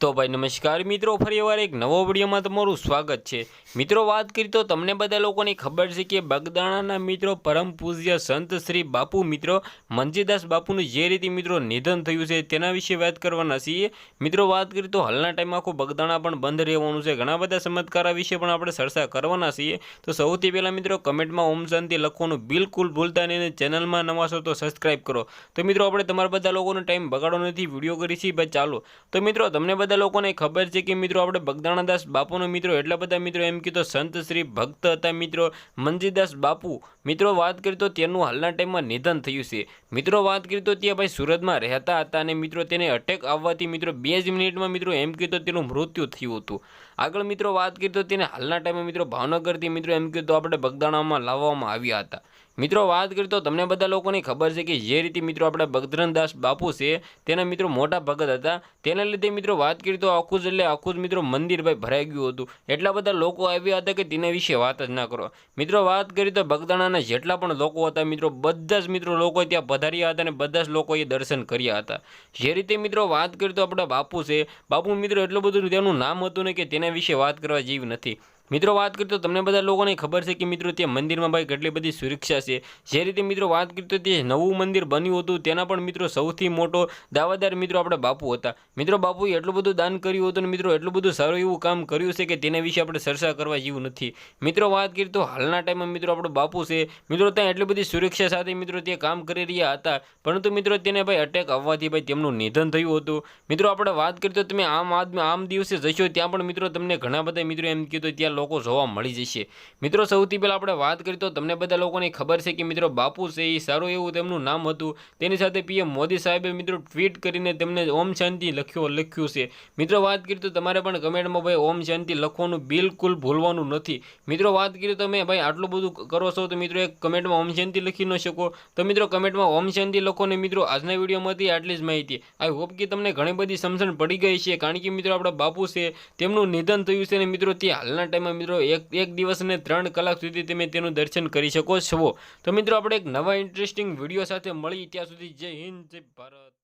તો ભાઈ નમસ્કાર મિત્રો ફરીવાર એક નવો વિડીયોમાં તમારું સ્વાગત છે. મિત્રો, વાત કરી તો તમને બધા લોકોને ખબર છે કે બગદાણાના મિત્રો, પરમ પૂજ્ય સંત શ્રી બાપુ મિત્રો, મંજીદાસ બાપુનું જે રીતે મિત્રો નિધન થયું છે તેના વિશે વાત કરવાના છીએ. મિત્રો, વાત કરી તો હાલના ટાઈમમાં આખું બગદાણા પણ બંધ રહેવાનું છે. ઘણા બધા ચમત્કારા વિશે પણ આપણે ચર્ચા કરવાના છીએ. તો સૌથી પહેલાં મિત્રો, કમેન્ટમાં ઓમ શાંતિ લખવાનું બિલકુલ ભૂલતા નહીં ચેનલમાં નવા છો તો સબસ્ક્રાઈબ કરો. તો મિત્રો, આપણે તમારા બધા લોકોનો ટાઈમ બગાડો નથી, વીડિયો કરી છીએ ભાઈ ચાલો. તો મિત્રો, તમને બધા લોકોને ખબર છે કે મિત્રો આપણે બગદાણાદાસ બાપુનો મિત્રો, એટલા બધા મિત્રો એમ કીધો, સંત શ્રી ભક્ત હતા મિત્રો, મંજીદાસ બાપુ. મિત્રો, વાત કરી તો તેનું હાલના ટાઈમમાં નિધન થયું છે. મિત્રો, વાત કરી તો ત્યાં ભાઈ સુરતમાં રહેતા હતા અને મિત્રો તેને અટેક આવવાથી મિત્રો બે જ મિનિટમાં મિત્રો એમ કીધો તેનું મૃત્યુ થયું હતું. આગળ મિત્રો વાત કરી તો તેને હાલના ટાઈમે મિત્રો ભાવનગરથી મિત્રો એમ કીધું આપણે બગદાણામાં લાવવામાં આવ્યા હતા. મિત્રો, વાત કરીએ તો તમને બધા લોકોને ખબર છે કે જે રીતે મિત્રો આપણે બગદ્રનદાસ બાપુ છે, તેના મિત્રો મોટા ભગત હતા. તેના લીધે મિત્રો વાત કરીએ તો આખું જ એટલે આખું જ મિત્રો મંદિર ભાઈ ભરાઈ ગયું હતું. એટલા બધા લોકો આવ્યા હતા કે તેના વિશે વાત જ ના કરો. મિત્રો, વાત કરીએ તો બગદાણાના જેટલા પણ લોકો હતા, મિત્રો, બધા જ મિત્રો લોકો ત્યાં પધાર્યા હતા અને બધા જ લોકોએ દર્શન કર્યા હતા. જે રીતે મિત્રો વાત કરીએ તો આપણા બાપુ છે. બાપુ મિત્રો, એટલું બધું તેનું નામ હતું ને કે તેના વિશે વાત કરવા જેવી નથી. મિત્રો, વાત કરીએ તો તમને બધા લોકોને ખબર છે કે મિત્રો, ત્યાં મંદિરમાં ભાઈ કેટલી બધી સુરક્ષા છે. જે રીતે મિત્રો, વાત કરીએ તો તે નવું મંદિર બન્યું હતું, તેના પણ મિત્રો સૌથી મોટો દાવાદાર મિત્રો આપણે બાપુ હતા. મિત્રો, બાપુએ એટલું બધું દાન કર્યું હતું અને મિત્રો, એટલું બધું સારું એવું કામ કર્યું છે કે તેના વિશે આપણે ચર્ચા કરવા જેવું નથી. મિત્રો, વાત કરીએ તો હાલના ટાઈમમાં મિત્રો આપણો બાપુ છે. મિત્રો, ત્યાં એટલી બધી સુરક્ષા સાથે મિત્રો તે કામ કરી રહ્યા હતા. પરંતુ મિત્રો, તેને ભાઈ અટેક આવવાથી ભાઈ તેમનું નિધન થયું હતું. મિત્રો, આપણે વાત કરીએ તો તમે આમ આદમી, આમ દિવસે જશો ત્યાં પણ મિત્રો તમને ઘણા બધા મિત્રો એમ કીધું ત્યાં લોકો જોવા મળી જશે. મિત્રો, સૌથી પહેલાં આપણે વાત કરીએ તો તમને બધા લોકોને ખબર છે કે મિત્રો, બાપુ છે એ સારું એવું તેમનું નામ હતું. તેની સાથે પીએમ મોદી સાહેબે મિત્રો ટ્વીટ કરીને તેમને ઓમ શાંતિ લખ્યો, લખ્યું છે. મિત્રો, વાત કરીએ તો તમારે પણ કમેન્ટમાં ભાઈ ઓમ શાંતિ લખવાનું બિલકુલ ભૂલવાનું નથી. મિત્રો, વાત કરીએ તમે ભાઈ આટલું બધું કરો છો તો મિત્રો એક કમેન્ટમાં ઓમ શાંતિ લખી ન શકો. તો મિત્રો, કમેન્ટમાં ઓમ શાંતિ લખો ને મિત્રો, આજના વિડીયોમાંથી આટલી જ માહિતી. આઈ હોપ કે તમને ઘણી બધી સમજણ પડી ગઈ છે કારણ કે મિત્રો, આપણા બાપુ છે, તેમનું નિધન થયું છે અને મિત્રો, તે હાલના ટાઈમમાં મિત્રો, એક એક દિવસ અને ત્રણ કલાક સુધી તમે તેનું દર્શન કરી શકો છો. તો મિત્રો, આપણે એક નવા ઇન્ટરેસ્ટિંગ વીડિયો સાથે મળી. ત્યાં સુધી જય હિન્દ, જય ભારત.